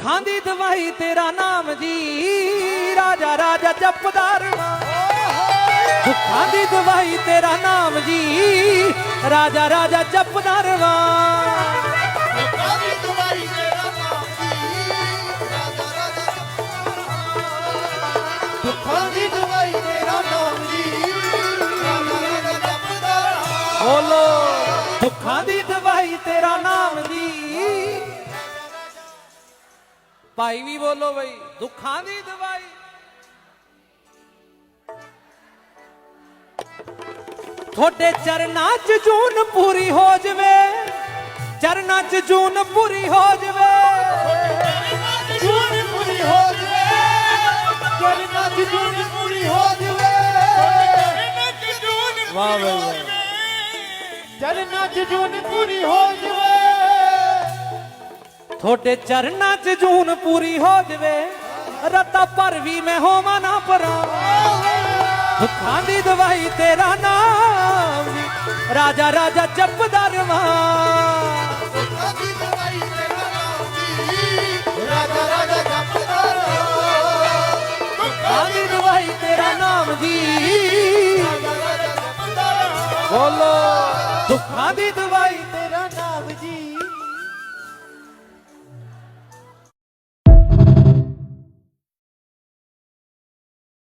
ਦੁੱਖਾਂ ਦੀ ਦਵਾਈ ਤੇਰਾ ਨਾਮ ਜੀ। ਰਾਜਾ ਰਾਜਾ ਜਪਦਾ ਰਵਾਂ। ਦੁੱਖਾਂ ਦੀ ਦਵਾਈ ਤੇਰਾ ਨਾਮ ਜੀ। ਰਾਜਾ ਰਾਜਾ ਜਪਦਾ ਰਵਾਂ। ਕਾਦੀ ਦਵਾਈ ਤੇਰਾ ਨਾਮ ਜੀ। ਰਾਜਾ ਰਾਜਾ ਦੁੱਖਾਂ ਦੀ ਭਾਈ ਵੀ ਬੋਲੋ ਬਈ ਦੁੱਖਾਂ ਦੀ ਦਵਾਈ ਤੁਹਾਡੇ ਚਰਨਾਂ 'ਚ ਜੂਨ ਪੂਰੀ ਹੋ ਜਵੇ ਚਰਨਾਂ 'ਚ ਜੂਨ ਪੂਰੀ ਹੋ ਜਵੇ। ਜੂਨ ਪੂਰੀ ਹੋ ਜਵੇ ਜਰਨਾ ਦੀ ਜੂਨ ਪੂਰੀ ਹੋ ਜਵੇ। ਵਾਹ ਵਾਹ ਵਾਹ ਜਰਨਾ ਦੀ ਜੂਨ ਪੂਰੀ ਹੋ ਜਵੇ। ਤੁਹਾਡੇ ਚਰਨਾਂ 'ਚ ਜੂਨ ਪੂਰੀ ਹੋ ਜਵੇ। ਰਤਾ ਪਰ ਵੀ ਮੈਂ ਹੋਵਾਂ ਨਾ ਪਰਾਂ ਦੁੱਖਾਂ ਦੀ ਦਵਾਈ ਤੇਰਾ ਨਾਮ ਰਾਜਾ ਰਾਜਾ ਜਪਦਾ ਰਵਾਂ। ਕਾਦੀ ਦਵਾਈ ਤੇਰਾ ਨਾਮ ਜੀ ਰਾਜਾ ਰਾਜਾ ਜਪਦਾ ਰਹਾ ਦੁੱਖਾਂ ਦੀ ਦਵਾਈ ਤੇਰਾ ਨਾਮ ਜੀ ਰਾਜਾ ਰਾਜਾ ਜਪਦਾ ਰਹਾ ਬੋਲੋ